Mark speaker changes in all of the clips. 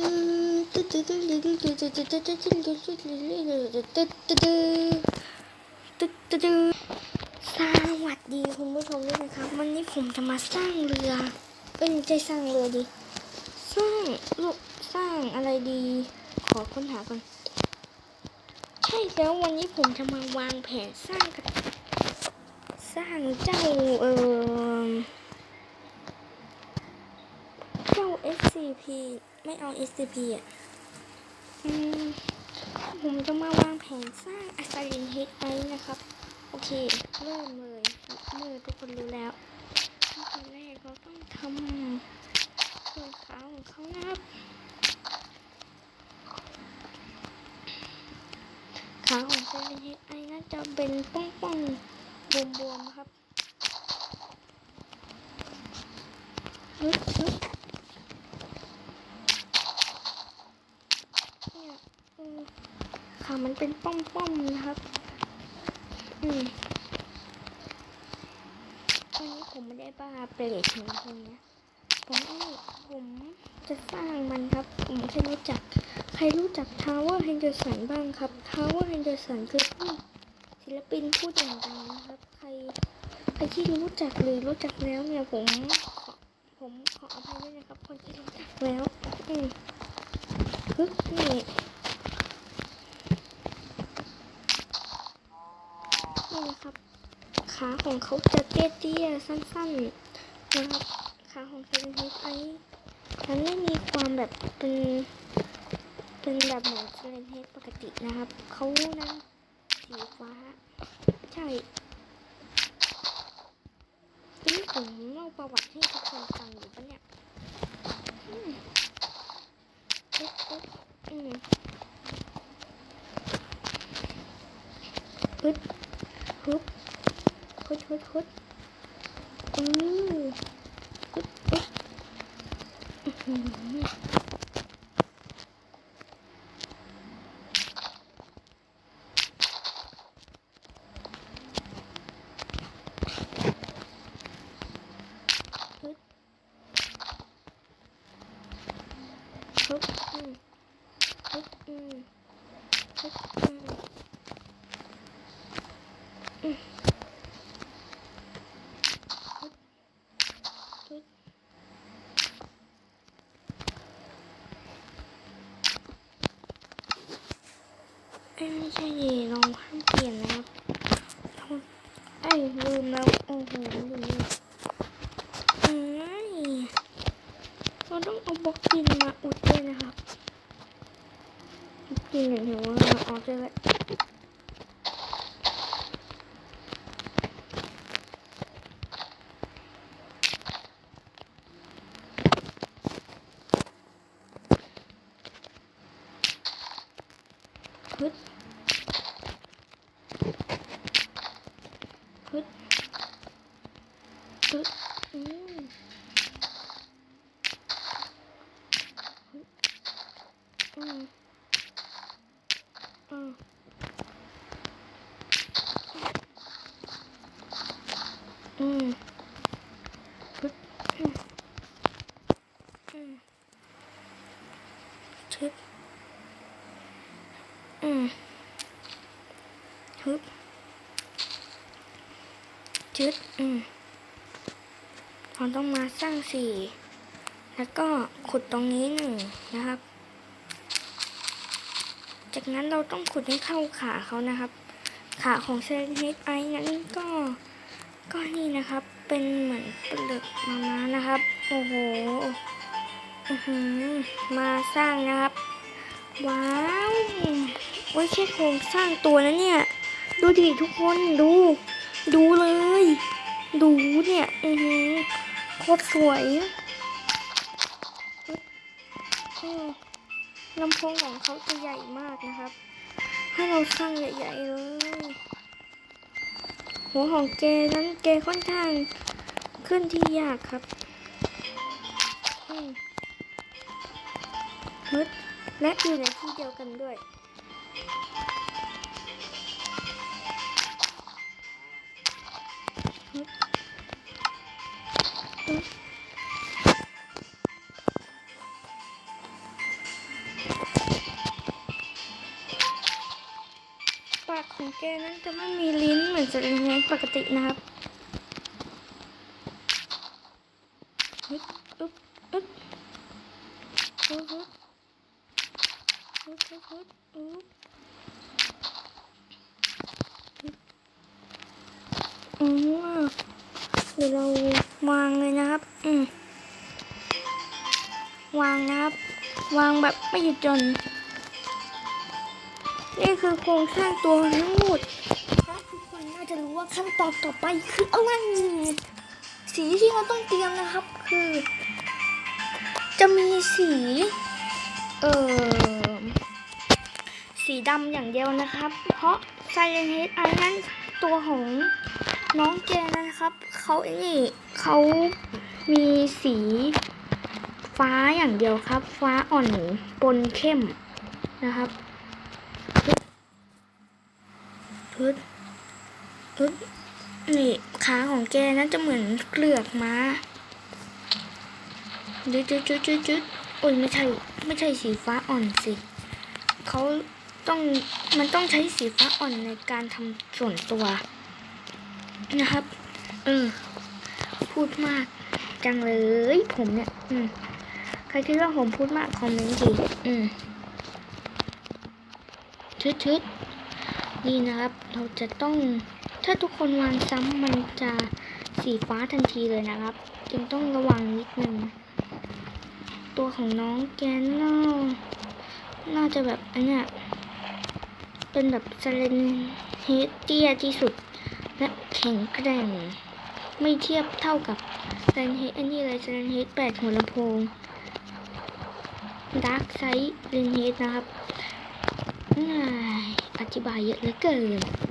Speaker 1: สวัสดีคุณผู้ชมด้วยนะครับ วันนี้ผมจะมาสร้างเรือเอ้ยไม่ใช่สร้างเรือดิสร้างลูกสร้างอะไรดี ขอค้นหาก่อนใช่แล้ววันนี้ผมจะมาวางแผนสร้างกับสร้างเจ้าเอ่อเจ้า SCP ไม่เอา SCP อะ อืม ผมจะมาวางแผนสร้างอัศรินเฮดไอนะครับ โอเค เริ่มเลยเมื่อทุกคนรู้แล้วขั้นแรกเราต้องทำส่วนขาของเขานะครับขาของเซเลนเฮดไอน่าจะเป็นป้องๆบวมๆครับฮึบฮึบเนี่ยเออขา มันเป็นป้อมๆนะครับ อืมวันนี้ผมไม่ได้บ้าเปรตเหมือนคนนะผมผมจะสร้างมันครับ ผมแค่รู้จัก ใครรู้จักทาวเวอร์เฮนเดอร์สันบ้างครับทาวเวอร์เฮนเดอร์สันคือผู้ศิลปินผู้โด่งดังนะครับ ใครใครที่รู้จักหรือรู้จักแล้วเนี่ยผมขอผมขออภัยด้วยนะครับ คนที่รู้จักแล้วอืมฮึบนี่นี่นะครับ ของเขาจะเตี้ยๆสั้นๆนะครับขาของเซนเฮดไอมันไม่มีความแบบเป็นเป็นแบบเหมือนเซนเฮดปกตินะครับเขานั้นสีฟ้าใช่ทีนี้ผมเล่าประวัติให้ทุกคนฟังอยู่ปะเนี่ยอืมเอ๊ะเอ๊ะอืมปึ๊ดฮึบ ฮึดฮึดฮึดอือฮึดฮึดอื้อหือฮึดฮึดอืมฮึดอืมฮึดอืมอืม เอ้ยไม่ ใช่ดิลองห้ามเปลี่ยนนะครับไอ้ลืมแล้วโอ้โหอยู่นี่เอ้ยเราต้องเอาบล็อกดินมาอุดด้วยนะครับกดินอย่างเดียวว่าออกได้แล้วึด ฮึดอืมฮึดอืมอืมอืมฮึดอืมอืมฮึด อืมฮึบจึดอืม เราต้องมาสร้างสี่แล้วก็ขุดตรงนี้หนึ่งนะครับ จากนั้นเราต้องขุดให้เข้าขาเขานะครับ ขาของเซนเฮดไอนั้นก็ก็นี่นะครับ เป็นเหมือนเปลือกมามานะครับ โอ้โหอือหือมาสร้างนะครับ ว้าวโอ้ยแค่โครงสร้างตัวนะเนี่ย ดูดิทุกคนดู ดูเลย ดูเนี่ย อือหือ โคตรสวยลำโพงของเขาจะใหญ่มากนะครับ ให้เราสร้างใหญ่ๆเลย หัวของแกนั้นแกค่อนข้างเคลื่อนที่ยากครับอืดและอยู่ในที่เดียวกันด้วย มีลิ้นเหมือนเฮดปกตินะครับอึ๊บอึ๊บอึ๊บอึ๊บอึ๊บอึ๊บอึ๊บอึ๊บอึ๊บอืมเดี๋ยวเราวางเลยนะครับ อืมวางนะครับ วางแบบไม่หยุดหย่อนนี่คือโครงสร้างตัวทั้งหมด ถ้าทุกคนน่าจะรู้ว่าขั้นตอนต่อไปคืออะไรสีที่เราต้องเตรียมนะครับ คือ จะมีสี เอ่อ สีดำอย่างเดียวนะครับ เพราะไซเลนเฮดไอนั้นตัวของน้องแกนนะครับเขาไอ้นี่เขามีสีฟ้าอย่างเดียวครับ ฟ้าอ่อนปนเข้มนะครับพึ นี่ขาของแกนั้นจะเหมือนเกลือกม้าจุดจุดจุดจุดจุดโอ้ยไม่ใช่ไม่ใช่สีฟ้าอ่อนสิเขาต้องมันต้องใช้สีฟ้าอ่อนในการทำส่วนตัวนะครับ เออ พูดมาก จังเลยผมเนี่ย อืมใครคิดว่าผมพูดมากคอมเมนต์ทีอืมชุดชุดนี่นะครับ เราจะต้อง ถ้าทุกคนวางซ้ำมันจะสีฟ้าทันทีเลยนะครับ จึงต้องระวังนิดนึง ตัวของน้องแกนน่าน่าจะแบบอันเนี้ยเป็นแบบสเลนเฮดเตียที่สุด และแข็งแกร่ง ไม่เทียบเท่ากับสเลนเฮดอันนี้เลยสเลนเฮดแปดหัวลำโพงดาร์กไซส์เลนเฮดนะครับอธิบายเยอะเหลือเกิน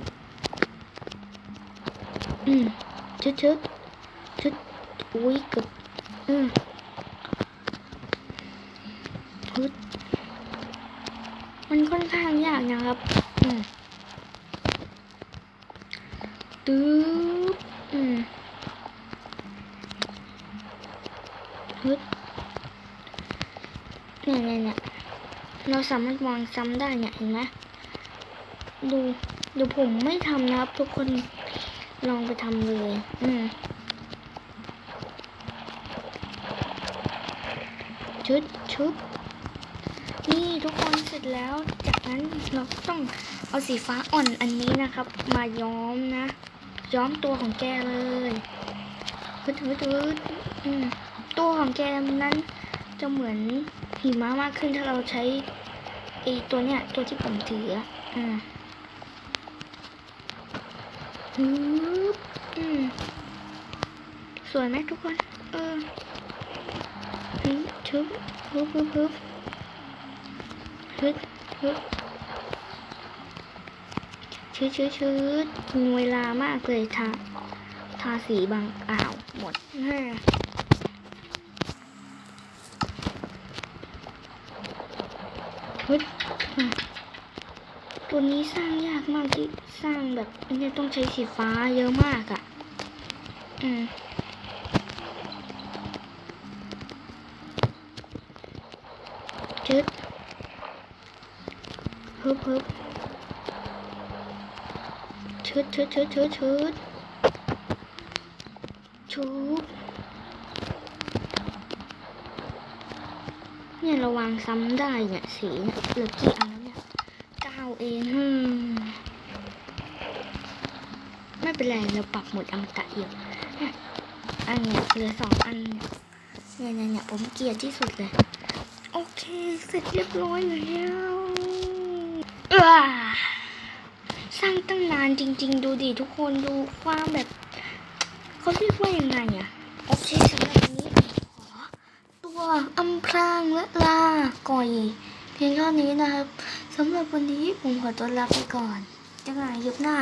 Speaker 1: ชึดชึดชึดอุ้ยเกือบอืมพึดมันค่อนข้างยากนะครับ อืมตึ๊บอืมฮึดเนี่ยเนี่ยเนี่ยเราสามารถวางซ้ำได้เนี่ยเห็นไหมดูเดี๋ยวผมไม่ทำนะครับทุกคน ลองไปทำเลย อืมชุดชุดนี่ทุกคนเสร็จแล้ว จากนั้นเราก็ต้องเอาสีฟ้าอ่อนอันนี้นะครับ มาย้อมนะ ย้อมตัวของแกเลยฮึดฮึดฮึดอืมตัวของแกนั้นจะเหมือนหิมะมากขึ้นถ้าเราใช้ไอตัวเนี้ยตัวที่ผมถืออะอ่าฮึบอืม สวยไหมทุกคน เออฮึบชึบฮึบฮึบฮึบฮึบฮึบชืดชืดชืดมีเวลามากเลยทาทาสีบางอ้าว หมดแม่ฮึดอะ ตัวนี้สร้างยากมากที่สร้างแบบอันนี้ต้องใช้สีฟ้าเยอะมากอะ่ะ อืมชึดฮึบฮึบชึดชึดชึดชึดชึดชุบเนี่ยราวางซ้ำได้เนี่ยสีเนี่ยเหลือกี่อัน เนี่ยเก้าเองมไม่เป็นไรเราปรับหมดอมตะเยอะอันเนี้ยเหลือสองอันเนี่ยเนี่ยเนี่ยผมเกลียดที่สุดเลย โอเค เสร็จเรียบร้อยแล้วสร้างตั้งนานจริง ๆ ดูดิทุกคนดูความแบบเขาเรียกว่ายังไงอะโอเคสำหรับวันนี้ขอตัวอำพรางและลาก่อยเพียงเท่านี้นะครับ สำหรับวันนี้ผมขอตัวลาไปก่อนจะไงยุบหน้า